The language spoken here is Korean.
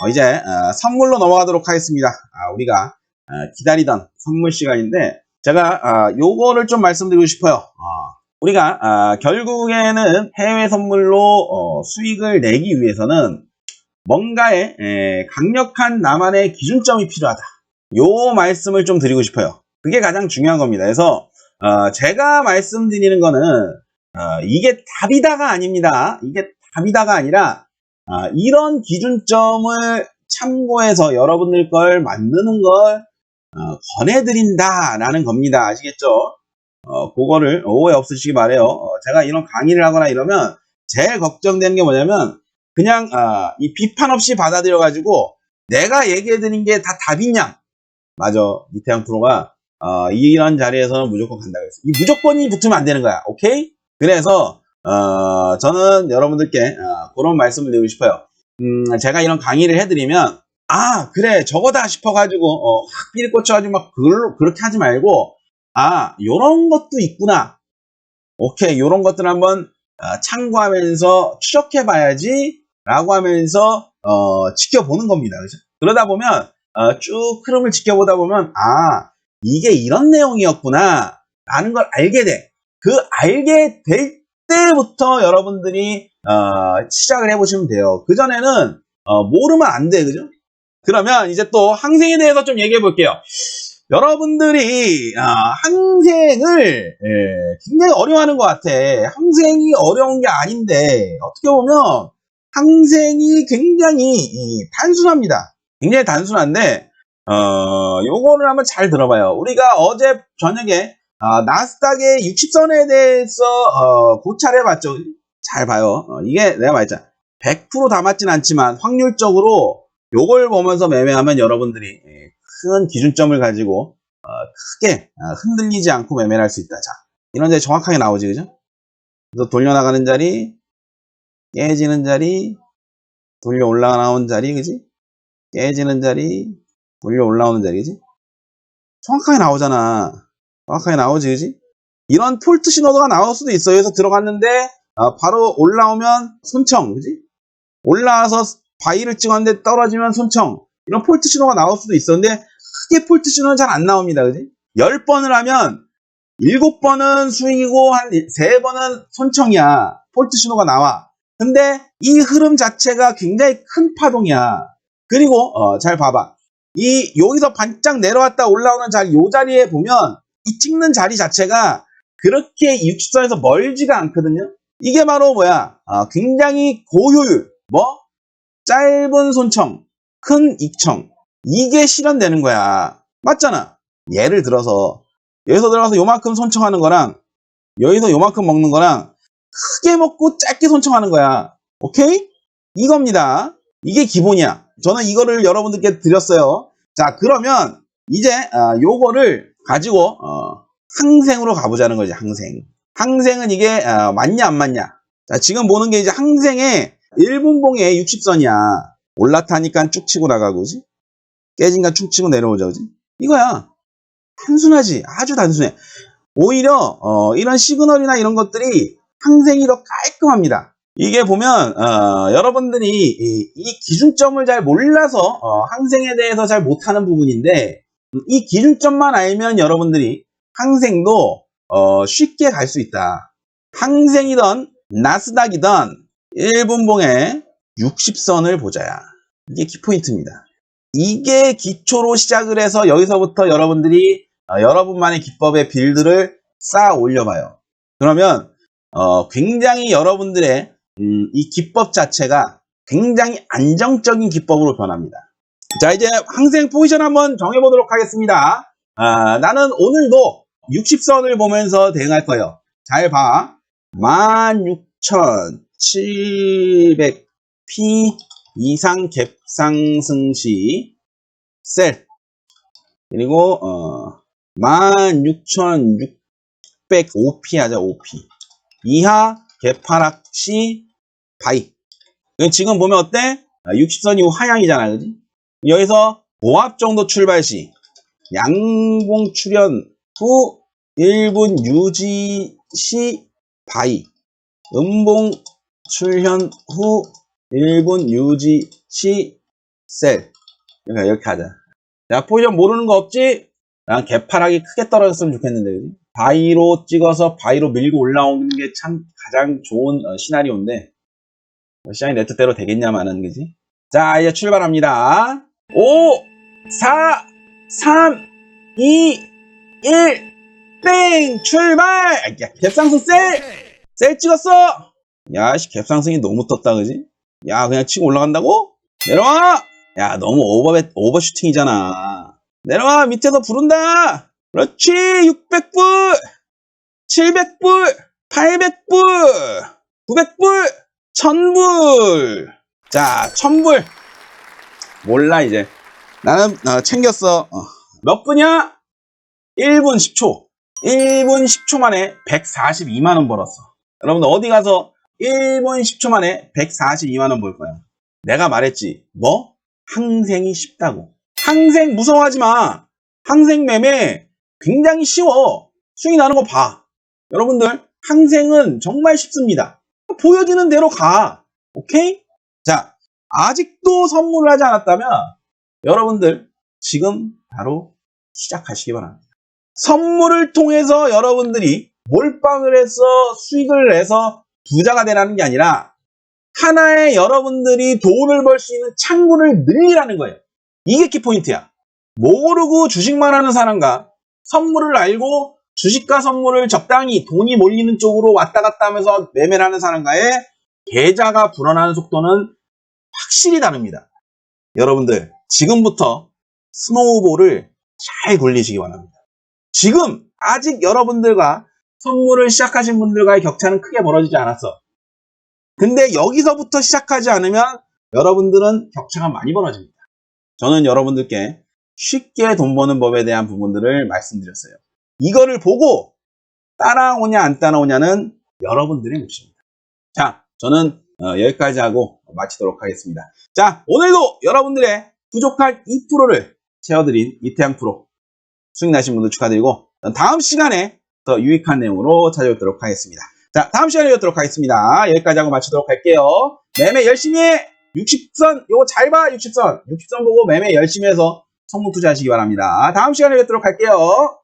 어, 이제 어, 선물로 넘어가도록 하겠습니다. 아, 우리가 어, 기다리던 선물 시간인데 제가 아, 요거를 좀 말씀드리고 싶어요. 어, 우리가 아, 결국에는 해외 선물로 어, 수익을 내기 위해서는 뭔가의 에, 강력한 나만의 기준점이 필요하다. 요 말씀을 좀 드리고 싶어요. 그게 가장 중요한 겁니다. 그래서 어, 제가 말씀드리는 거는 어, 이게 답이다가 아닙니다. 이게 답이다가 아니라 아, 이런 기준점을 참고해서 여러분들 걸 만드는 걸 어, 권해드린다라는 겁니다. 아시겠죠? 어, 그거를 오해 없으시기 바래요. 어, 제가 이런 강의를 하거나 이러면 제일 걱정되는 게 뭐냐면 그냥 아, 이 비판 없이 받아들여 가지고 내가 얘기해 드린 게 다 답이냐? 맞아. 이태양 프로가 어, 이런 자리에서는 무조건 간다고 했어. 이 무조건이 붙으면 안 되는 거야. 오케이? 그래서 어, 저는 여러분들께 어, 그런 말씀을 드리고 싶어요. 음, 제가 이런 강의를 해드리면 아 그래 저거다 싶어가지고 어, 확 비리 꽂혀가지고 막 그걸로, 그렇게 하지 말고 아 요런 것도 있구나. 오케이 요런 것들 한번 어, 참고하면서 추적해 봐야지 라고 하면서 어, 지켜보는 겁니다. 그죠? 그러다 보면 어, 쭉 흐름을 지켜보다 보면 아 이게 이런 내용이었구나 라는 걸 알게 돼. 그 알게 될 때부터 여러분들이 어, 시작을 해보시면 돼요. 그 전에는 어, 모르면 안 돼, 그죠? 그러면 이제 또 항생에 대해서 좀 얘기해 볼게요. 여러분들이 아, 항생을 예, 굉장히 어려워하는 것 같아. 항생이 어려운 게 아닌데 어떻게 보면 항생이 굉장히 이, 단순합니다. 굉장히 단순한데 어, 요거를 한번 잘 들어봐요. 우리가 어제 저녁에 아, 나스닥의 60선에 대해서 어, 고찰해 봤죠. 잘 봐요. 어, 이게 내가 말했잖아. 100%다 맞진 않지만 확률적으로 요걸 보면서 매매하면 여러분들이 예, 큰 기준점을 가지고 어, 크게 어, 흔들리지 않고 매매를 할 수 있다. 자, 이런 데 정확하게 나오지, 그죠? 그래서 돌려나가는 자리, 깨지는 자리, 돌려 올라가는 자리, 그지? 깨지는 자리, 돌려 올라오는 자리, 그지? 정확하게 나오잖아. 정확하게 나오지, 그지? 이런 폴트 신호가 나올 수도 있어요. 그래서 들어갔는데, 어, 바로 올라오면 손청, 그지? 올라와서 바위를 찍었는데 떨어지면 손청. 이런 폴트 신호가 나올 수도 있었는데, 크게 폴트 신호는 잘 안 나옵니다, 그지? 10번을 하면, 7번은 수익이고, 한 3번은 손청이야. 폴트 신호가 나와. 근데, 이 흐름 자체가 굉장히 큰 파동이야. 그리고, 어, 잘 봐봐. 이, 여기서 반짝 내려왔다 올라오는 요 자리에 보면, 이 찍는 자리 자체가 그렇게 60선에서 멀지가 않거든요. 이게 바로 뭐야? 아, 굉장히 고효율. 뭐? 짧은 손청, 큰 익청. 이게 실현되는 거야. 맞잖아. 예를 들어서 여기서 들어가서 요만큼 손청하는 거랑 여기서 요만큼 먹는 거랑 크게 먹고 짧게 손청하는 거야. 오케이? 이겁니다. 이게 기본이야. 저는 이거를 여러분들께 드렸어요. 자, 그러면 이제 아, 요거를 가지고 어, 항생으로 가보자는 거지. 항생. 항생은 이게 어, 맞냐 안 맞냐. 자, 지금 보는 게 이제 항생의 1분봉의 60선이야. 올라타니까 쭉 치고 나가고, 지 깨진가 쭉 치고 내려오자, 그지? 이거야. 단순하지. 아주 단순해. 오히려 어, 이런 시그널이나 이런 것들이 항생이 더 깔끔합니다. 이게 보면 어, 여러분들이 이, 이, 기준점을 잘 몰라서 어, 항생에 대해서 잘 못하는 부분인데 이 기준점만 알면 여러분들이 항생도 어, 쉽게 갈 수 있다. 항생이던 나스닥이던 1분봉의 60선을 보자야. 이게 키포인트입니다. 이게 기초로 시작을 해서 여기서부터 여러분들이 어, 여러분만의 기법의 빌드를 쌓아 올려봐요. 그러면 어, 굉장히 여러분들의 음, 이 기법 자체가 굉장히 안정적인 기법으로 변합니다. 자 이제 항생 포지션 한번 정해보도록 하겠습니다. 아, 나는 오늘도 60선을 보면서 대응할 거예요. 잘 봐. 16,700P 이상 갭상승 시 셀. 그리고 어 16,600OP 하자 OP. 이하 갭하락 시 바이. 지금 보면 어때? 60선이 하향이잖아. 그지? 여기서 보합 정도 출발 시 양봉 출현 후 1분 유지 시 바이 음봉 출현 후 1분 유지 시 셀. 그러니까 이렇게 하자. 자, 포지션 모르는 거 없지? 난 개파락이 크게 떨어졌으면 좋겠는데? 바위로 찍어서 바위로 밀고 올라오는 게 참 가장 좋은 어, 시나리오인데, 뭐 시장이 내 뜻대로 되겠냐마는, 그지? 자, 이제 출발합니다. 5, 4, 3, 2, 1, 땡! 출발! 야, 갭상승 셀! 셀 찍었어! 야, 씨, 갭상승이 너무 떴다, 그지? 야, 그냥 치고 올라간다고? 내려와! 야, 너무 오버, 오버슈팅이잖아. 내려와! 밑에서 부른다! 그렇지! 600불! 700불! 800불! 900불! 1000불! 자, 1000불! 몰라, 이제. 나는, 어, 챙겼어. 어. 몇 분이야? 1분 10초. 1분 10초 만에 142만원 벌었어. 여러분들 어디 가서 1분 10초 만에 142만원 벌 거야. 내가 말했지. 뭐? 항생이 쉽다고. 항생 무서워하지 마. 항생 매매 굉장히 쉬워. 수익 나는 거 봐. 여러분들, 항생은 정말 쉽습니다. 보여지는 대로 가. 오케이? 자, 아직도 선물을 하지 않았다면 여러분들 지금 바로 시작하시기 바랍니다. 선물을 통해서 여러분들이 몰빵을 해서 수익을 내서 부자가 되라는 게 아니라 하나의 여러분들이 돈을 벌 수 있는 창구를 늘리라는 거예요. 이게 키포인트야. 모르고 주식만 하는 사람과 선물을 알고 주식과 선물을 적당히 돈이 몰리는 쪽으로 왔다 갔다 하면서 매매를 하는 사람과의 계좌가 불어나는 속도는 확실히 다릅니다. 여러분들, 지금부터 스노우볼을 잘 굴리시기 바랍니다. 지금 아직 여러분들과 선물을 시작하신 분들과의 격차는 크게 벌어지지 않았어. 근데 여기서부터 시작하지 않으면 여러분들은 격차가 많이 벌어집니다. 저는 여러분들께 쉽게 돈 버는 법에 대한 부분들을 말씀드렸어요. 이거를 보고 따라오냐 안 따라오냐는 여러분들의 몫입니다. 자, 저는 어, 여기까지 하고 마치도록 하겠습니다. 자, 오늘도 여러분들의 부족한 2%를 채워드린 이태양 프로 수익 나신 분들 축하드리고 다음 시간에 더 유익한 내용으로 찾아뵙도록 하겠습니다. 자, 다음 시간에 뵙도록 하겠습니다. 여기까지 하고 마치도록 할게요. 매매 열심히 해! 60선, 요거 잘 봐, 60선. 60선 보고 매매 열심히 해서 성공 투자하시기 바랍니다. 다음 시간에 뵙도록 할게요.